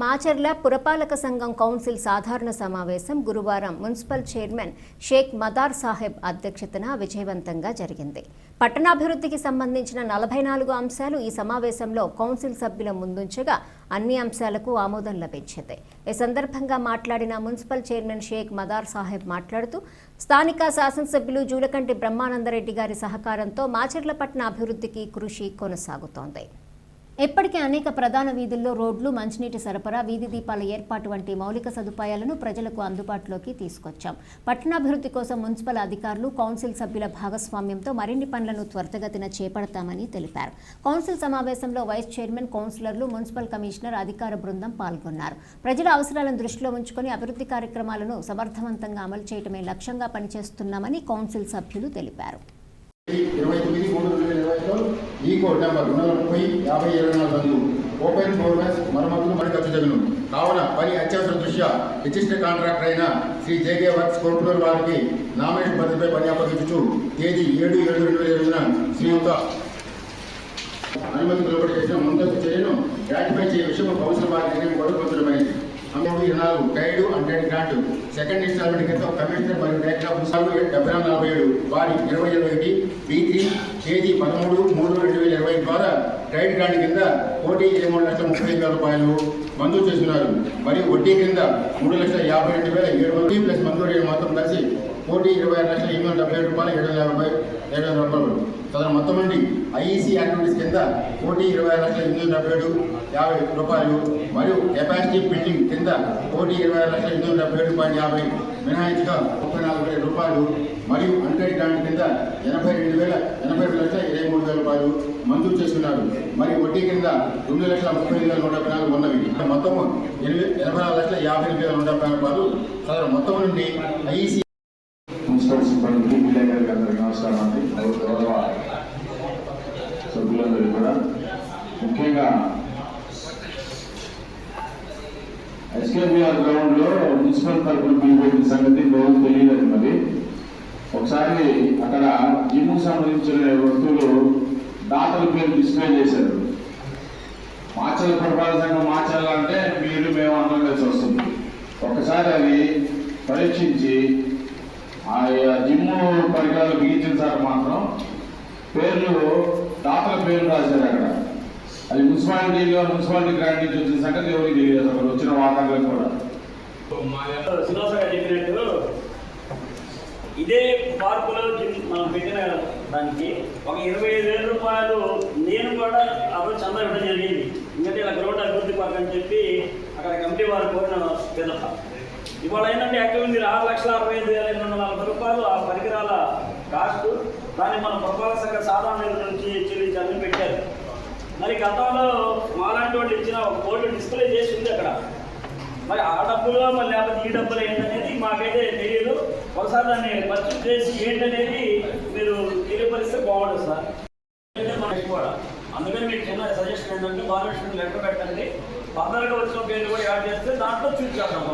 మాచర్ల పురపాలక సంఘం కౌన్సిల్ సాధారణ సమావేశం గురువారం మున్సిపల్ చైర్మన్ షేక్ మదార్ సాహెబ్ అధ్యక్షతన విజయవంతంగా జరిగింది. పట్టణాభివృద్ధికి సంబంధించిన నలభై నాలుగు అంశాలు ఈ సమావేశంలో కౌన్సిల్ సభ్యుల ముందుంచగా అన్ని అంశాలకు ఆమోదం లభించింది. ఈ సందర్భంగా మాట్లాడిన మున్సిపల్ చైర్మన్ షేక్ మదార్ సాహెబ్ మాట్లాడుతూ స్థానిక శాసనసభ్యులు జూలకంటి బ్రహ్మానందరెడ్డి గారి సహకారంతో మాచర్ల పట్టణ అభివృద్ధికి కృషి కొనసాగుతోంది. ఇప్పటికే అనేక ప్రధాన వీధుల్లో రోడ్లు మంచినీటి సరఫరా వీధి దీపాల ఏర్పాటు వంటి మౌలిక సదుపాయాలను ప్రజలకు అందుబాటులోకి తీసుకొచ్చాం. పట్టణాభివృద్ధి కోసం మున్సిపల్ అధికారులు కౌన్సిల్ సభ్యుల భాగస్వామ్యంతో మరిన్ని పనులను త్వరితగతిన చేపడతామని తెలిపారు. కౌన్సిల్ సమావేశంలో వైస్ చైర్మన్ కౌన్సిలర్లు మున్సిపల్ కమిషనర్ అధికార బృందం పాల్గొన్నారు. ప్రజల అవసరాలను దృష్టిలో ఉంచుకొని అభివృద్ధి కార్యక్రమాలను సమర్థవంతంగా అమలు చేయడమే లక్ష్యంగా పనిచేస్తున్నామని కౌన్సిల్ సభ్యులు తెలిపారు ఇరవై తొమ్మిది మూడు రెండు వేల ఇరవైలో ఈ కోడ్ నెంబర్ రెండు వందల ముప్పై యాభై ఇరవై నాలుగు నందు ఓపెన్ బోర్వెల్స్ మరమ్మతులు మరి ఖర్చు జగను కావున పని అత్యవసర దృష్ట్యా రిజిస్టర్ కాంట్రాక్టర్ అయిన శ్రీ జేకే వర్క్స్ కోర్టులూరు వారికి నామినేషన్ పద్ధతిపై పని అప్పగించుచు తేదీ ఏడు ఏడు రెండు వేల ఇరవై శ్రీయుత అనుమతి వెలువడి చేసిన ముందస్తు చర్యను రాటిఫై చేయ విషయం కౌన్సిల్ వారి నిర్ణయం కూడా పొందడమైంది అమౌంట్ ఇరవై గైడ్ హండ్రెడ్ గ్రాంట్ సెకండ్ ఇన్స్టాల్మెంట్ కింద కమిషనర్ మరియు డైరెక్టర్ ఆఫ్ మున్సిపల్ డెబ్బై నాలుగు నలభై ఏడు వారి ఇరవై ఇరవై ఒకటి బీ త్రీ తేదీ పదమూడు మూడు రెండు వేల ట్రైడ్ గ్రాండ్ గ్రాంట్ కింద కోటి ఇరవై మూడు లక్షల ముప్పై వేల రూపాయలు మంజూరు చేస్తున్నారు. మరియు వడ్డీ కింద మూడు లక్షల యాభై రెండు వేల ఏడు వందలు ప్లస్ మంజూరు మొత్తం కలిసి కోటి ఇరవై ఆరు లక్షల ఎనిమిది వందల డెబ్బై ఏడు రూపాయలు ఏడు వందల యాభై ఏడు వందల రూపాయలు తదన మొత్తం నుండి ఐఈసీ యాక్టివిటీస్ కింద కోటి ఇరవై ఆరు లక్షల ఎనిమిది వందల డెబ్బై ఏడు యాభై రూపాయలు మరియు కెపాసిటీ బిల్డింగ్ కింద కోటి ఇరవై ఆరు లక్షల ఎనిమిది వందల డెబ్బై ఏడు పాయింట్ యాభై మినహాయించగా ముప్పై నాలుగు వేల రూపాయలు మరియు అండర్ గ్రాంట్ కింద ఎనభై రెండు వేల ఎనభై రెండు లక్షల మూడు వేల రూపాయలు మంజూరు చేస్తున్నారు మరి వడ్డీ కింద రెండు లక్షల ముప్పై ఐదు వేల నూట డెబ్బై నాలుగు ఉన్నవి. మొత్తం ఎనిమిది ఎనభై నాలుగు లక్షల యాభై ఎనిమిది వేల నూట డెబ్బై నాలుగు రూపాయలు సదరు మొత్తం నుండి ఐసీ మున్సిపల్ సిబ్బందికి విలేకరులకు అందరికీ నమస్కారం అండి. గౌరవ సభ్యులందరికీ కూడా. ముఖ్యంగా ఎస్కేబిఆర్ గ్రౌండ్లో మున్సిపల్ తరఫున సంగతి రోజు తెలియదు ఒకసారి అక్కడ జిమ్ సంబంధించిన వస్తువులు దాతల పేరు డిస్ప్లే చేశారు. మాచల పురపాలక సంఘం మాచల్ అంటే మీరు మేము అందరం కలిసి వస్తుంది. ఒకసారి అది పరీక్షించి ఆ జిమ్ పరికరాలు బిగించిన సార్ మాత్రం పేర్లు దాతల పేర్లు రాశారు అక్కడ. అది మున్సిపాలిటీలో మున్సిపాలిటీ గ్రాంట్ నుంచి వచ్చిన సంగతి ఎవరికి తెలియదు అసలు వచ్చిన వాతావరణం కూడా. సులోసగా చెప్పినట్టు ఇదే పార్కులో మనం పెట్టిన దానికి ఒక ఇరవై ఐదు వేల రూపాయలు నేను కూడా ఆ రోజు చందా ఇవ్వడం జరిగింది. ఎందుకంటే ఇలా గ్రౌండ్ అభివృద్ధి పార్క్ అని చెప్పి అక్కడ కమిటీ వారు కోరిన పిదప ఇవాళ ఏంటంటే అక్కడ మీరు ఆరు లక్షల అరవై ఐదు వేల ఎనిమిది వందల నలభై రూపాయలు ఆ పరికరాల కాస్ట్ దాన్ని మన పురపాలక సంఘ సాధారణ నుంచి చెల్లించాలని పెట్టారు. మరి గతంలో మాలాంటి వాళ్ళు ఇచ్చిన ఒక బోర్డు డిస్ప్లే చేసి ఉంది అక్కడ. మరి ఆ డబ్బులో మరి లేకపోతే ఈ డబ్బులు ఏంటనేది మాకైతే తెలియదు. దాన్ని పరిచయం చేసి ఏంటనేది మీరు తెలియపరిస్తే బాగుండదు సార్. మనకి కూడా అందుకని మీకు చిన్న సజెషన్ ఏంటంటే బాలకృష్ణ లెటర్ పెట్టండి. ఫర్దర్గా వచ్చిన పేర్లు కూడా యాడ్ చేస్తే దాంట్లో చూసి చేద్దాం